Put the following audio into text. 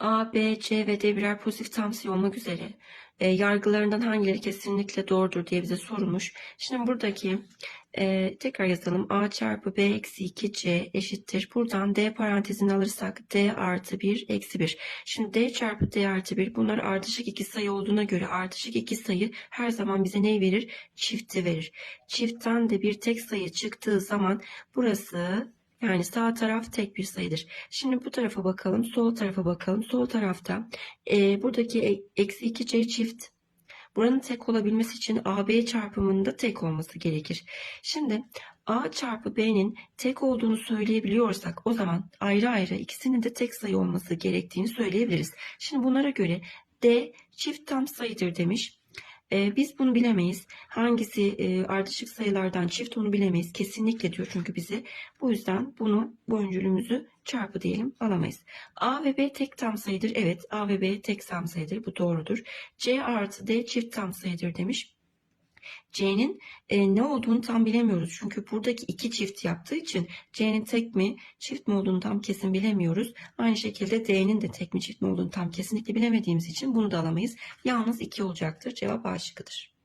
A, B, C ve D birer pozitif tam sayı olmak üzere e, yargılarından hangileri kesinlikle doğrudur diye bize sorulmuş. Şimdi buradaki e, tekrar yazalım. A çarpı B eksi 2C eşittir. Buradan D parantezini alırsak D artı 1 eksi 1. Şimdi D çarpı D artı 1 bunlar ardışık iki sayı olduğuna göre ardışık iki sayı her zaman bize neyi verir? Çifti verir. Çiftten de bir tek sayı çıktığı zaman burası yani sağ taraf tek bir sayıdır. Şimdi bu tarafa bakalım, sol tarafa bakalım. Sol tarafta e, buradaki e- eksi 2c çift. Buranın tek olabilmesi için AB çarpımında tek olması gerekir. Şimdi A çarpı B'nin tek olduğunu söyleyebiliyorsak o zaman ayrı ayrı ikisinin de tek sayı olması gerektiğini söyleyebiliriz. Şimdi bunlara göre D çift tam sayıdır demiş. Ee, biz bunu bilemeyiz. Hangisi e, ardışık sayılardan çift onu bilemeyiz. Kesinlikle diyor çünkü bize. Bu yüzden bunu bu çarpı diyelim alamayız. A ve B tek tam sayıdır. Evet A ve B tek tam sayıdır. Bu doğrudur. C artı D çift tam sayıdır demiş. C'nin e, ne olduğunu tam bilemiyoruz. Çünkü buradaki iki çift yaptığı için C'nin tek mi çift mi olduğunu tam kesin bilemiyoruz. Aynı şekilde D'nin de tek mi çift mi olduğunu tam kesinlikle bilemediğimiz için bunu da alamayız. Yalnız 2 olacaktır. Cevap A şıkkıdır.